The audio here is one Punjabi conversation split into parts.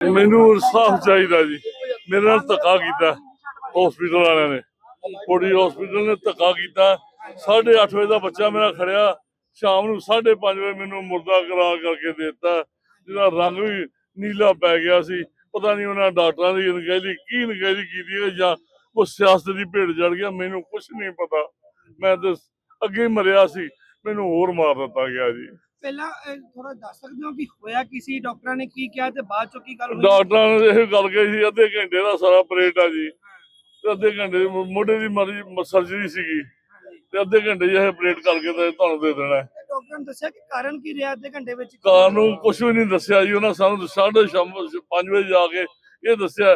ਮੈਨੂੰ ਇਨਸਾਫ ਚਾਹੀਦਾ ਜੀ। ਮੇਰੇ ਨਾਲ ਧੱਕਾ ਕੀਤਾ ਹਸਪੀਟਲ ਵਾਲਿਆਂ ਨੇ। ਕੋਡੀ ਹਸਪੀਟਲ ਨੇ ਧੱਕਾ ਕੀਤਾ। 8:30 ਵਜੇ ਦਾ ਬੱਚਾ ਮੇਰਾ ਖੜਿਆ। ਸ਼ਾਮ ਨੂੰ 5:30 ਵਜੇ ਮੈਨੂੰ ਮੁਰਦਾ ਕਰਾ ਕਰਕੇ ਦੇ ਦਿੱਤਾ। ਜਿਹਦਾ ਰੰਗ ਵੀ ਨੀਲਾ ਪੈ ਗਿਆ ਸੀ। ਪਤਾ ਨਹੀਂ ਉਹਨਾਂ ਡਾਕਟਰਾਂ ਦੀ ਅਣਗਹਿਲੀ ਕੀ ਅਣਗਹਿਲੀ ਕੀਤੀ ਹੈ ਜਾਂ ਉਹ ਸਿਆਸਤ ਦੀ ਭੇਡ ਜੜ ਗਿਆ। ਮੈਨੂੰ ਕੁਝ ਨਹੀਂ ਪਤਾ। ਮੈਂ ਤਾਂ ਅੱਗੇ ਮਰਿਆ ਸੀ। ਮੈਨੂੰ ਹੋਰ ਮਾਰ ਦਿੱਤਾ ਗਿਆ ਜੀ। ਪਹਿਲਾਂ ਥੋੜਾ ਦੱਸ ਸਕਦੇ ਹੋ ਕਿ ਹੋਇਆ ਕੀ ਸੀ? ਡਾਕਟਰਾਂ ਨੇ ਕੀ ਕਿਹਾ ਤੇ ਬਾਅਦ ਚੋਂ ਕੀ ਗੱਲ ਹੋਈ? ਡਾਕਟਰਾਂ ਨੇ ਇਹ ਗੱਲ ਕਹੀ ਸੀ ਅੱਧੇ ਘੰਟੇ ਦਾ ਸਾਰਾ ਆਪਰੇਟ ਆ ਜੀ। ਤੇ ਅੱਧੇ ਘੰਟੇ ਮੋਢੇ ਦੀ ਮਰਜ਼ੀ ਸਰਜਰੀ ਸੀਗੀ। ਤੇ ਅੱਧੇ ਘੰਟੇ ਇਹ ਆਪਰੇਟ ਕਰਕੇ ਤੇ ਤੁਹਾਨੂੰ ਦੇ ਦੇਣਾ। ਡਾਕਟਰ ਨੇ ਦੱਸਿਆ ਕਿ ਕਾਰਨ ਕੀ ਰਿਹਾ ਅੱਧੇ ਘੰਟੇ ਵਿੱਚ? ਕਾਰ ਨੂੰ ਕੁਝ ਵੀ ਨਹੀਂ ਦੱਸਿਆ ਜੀ ਉਹਨਾਂ ਸਾਨੂੰ ਸਾਢੇ ਸ਼ਾਮ 5 ਵਜੇ ਜਾ ਕੇ ਇਹ ਦੱਸਿਆ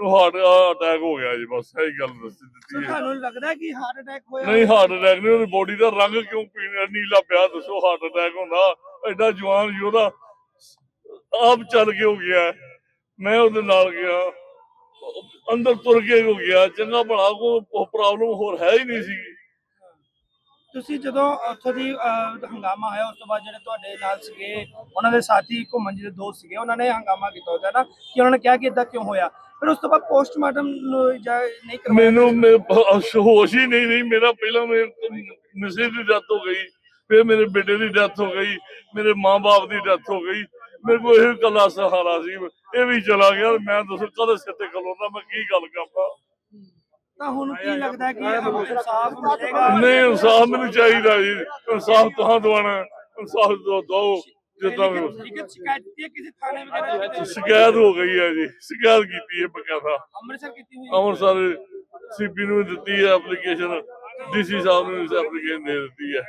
ਹਾਰਟ ਅਟੈਕ ਹੋ ਗਿਆ ਜੀ ਬਸ ਇਹੀ ਗੱਲ ਦੱਸ ਦਿੱਤੀ ਹੈ। ਤੁਹਾਨੂੰ ਲੱਗਦਾ ਕਿ ਹਾਰਟ ਅਟੈਕ ਹੋਇਆ? ਨਹੀਂ ਹਾਰਟ ਅਟੈਕ ਨਹੀਂ ਉਹਦੀ ਬੋਡੀ ਦਾ ਰੰਗ ਕਿਉਂ ਪੀਲਾ ਨੀਲਾ ਪਿਆ ਦੱਸੋ ਹਾਰਟ ਅਟੈਕ ਹੁੰਦਾ। ਐਡਾ ਜਵਾਨ ਯੋਧਾ ਆਪ ਚੱਲ ਕੇ ਹੋ ਗਿਆ। ਮੈਂ ਉਹਦੇ ਨਾਲ ਗਿਆ। ਅੰਦਰ ਤੁਰ ਕੇ ਹੋ ਗਿਆ। ਚੰਗਾ ਭਲਾ ਕੋਈ ਪ੍ਰੋਬਲਮ ਹੋਰ ਹੈ ਹੀ ਨਹੀਂ ਸੀ। ਤੁਸੀਂ ਜਦੋਂ ਉੱਥੋਂ ਦੀ ਹੰਗਾਮਾ ਹੋਇਆ ਉਸ ਤੋਂ ਬਾਅਦ ਜਿਹੜੇ ਤੁਹਾਡੇ ਨਾਲ ਸੀਗੇ ਉਹਨਾਂ ਦੇ ਸਾਥੀ ਘੁੰਮਣ ਜੀ ਦੇ ਦੋਸਤ ਸੀਗੇ ਉਹਨਾਂ ਨੇ ਹੰਗਾਮਾ ਕੀਤਾ ਉਹਦਾ ਨਾ ਕਿ ਉਹਨਾਂ ਨੇ ਕਿਹਾ ਕਿ ਇਦਾਂ ਕਿਉਂ ਹੋਇਆ? ਫਿਰ ਉਸ ਤੋਂ ਬਾਅਦ ਪੋਸਟਮਾਰਟਮ ਜਾ ਨਹੀਂ ਕਰਵਾਇਆ? ਮੈਨੂੰ ਮੇ- ਹੋਸ਼ ਹੋਸ਼ ਹੀ ਨਹੀਂ ਨਹੀਂ ਮੇਰਾ ਪਹਿਲਾਂ ਮੇਰੇ ਮਿਸੇ ਦੀ ਡੈਥ ਹੋ ਗਈ ਫਿਰ ਮੇਰੇ ਬੇਟੇ ਦੀ ਡੈਥ ਹੋ ਗਈ ਮੇਰੇ ਮਾਂ-ਬਾਪ ਦੀ ਡੈਥ ਹੋ ਗਈ। ਮੇਰੇ ਕੋਲ ਇਹ ਕੱਲਾ ਸਹਾਰਾ ਸੀ। ਇਹ ਵੀ ਚਲਾ ਗਿਆ ਮੈਂ ਦੱਸੋ ਕਦੇ ਸਿਰ ਤੇ ਖਲੋਦਾ ਮੈਂ ਕੀ ਗੱਲ ਕਰਾਂ? ਤਾਂ ਹੁਣ ਕੀ ਲੱਗਦਾ ਹੈ ਕਿ ਇਨਸਾਫ ਮਿਲੇਗਾ? ਨਹੀਂ ਇਨਸਾਫ ਮੈਨੂੰ ਚਾਹੀਦਾ ਜੀ। ਇਨਸਾਫ ਤੁਹਾਂ ਦਵਾਣਾ ਇਨਸਾਫ ਦੋ ਦੋ। ਜਿੱਦਾਂ ਵੀ ਹੈ ਸ਼ਿਕਾਇਤ ਕੀਤੀ ਹੈ ਕਿਸੇ ਥਾਣੇ ਵਗੈਰਾ ਦੇ ਵਿੱਚ? ਸ਼ਿਕਾਇਤ ਹੋ ਗਈ ਹੈ ਜੀ। ਸ਼ਿਕਾਇਤ ਕੀਤੀ ਹੈ ਬਕਾਇਦਾ ਅੰਮ੍ਰਿਤਸਰ ਕੀਤੀ ਹੋਈ ਹੈ। ਅੰਮ੍ਰਿਤਸਰ ਸੀਪੀ ਨੂੰ ਦਿੱਤੀ ਹੈ ਐਪਲੀਕੇਸ਼ਨ ਡੀਸੀ ਸਾਹਿਬ ਨੂੰ ਐਪਲੀਕੇਸ਼ਨ ਦੇ ਦਿੱਤੀ ਹੈ।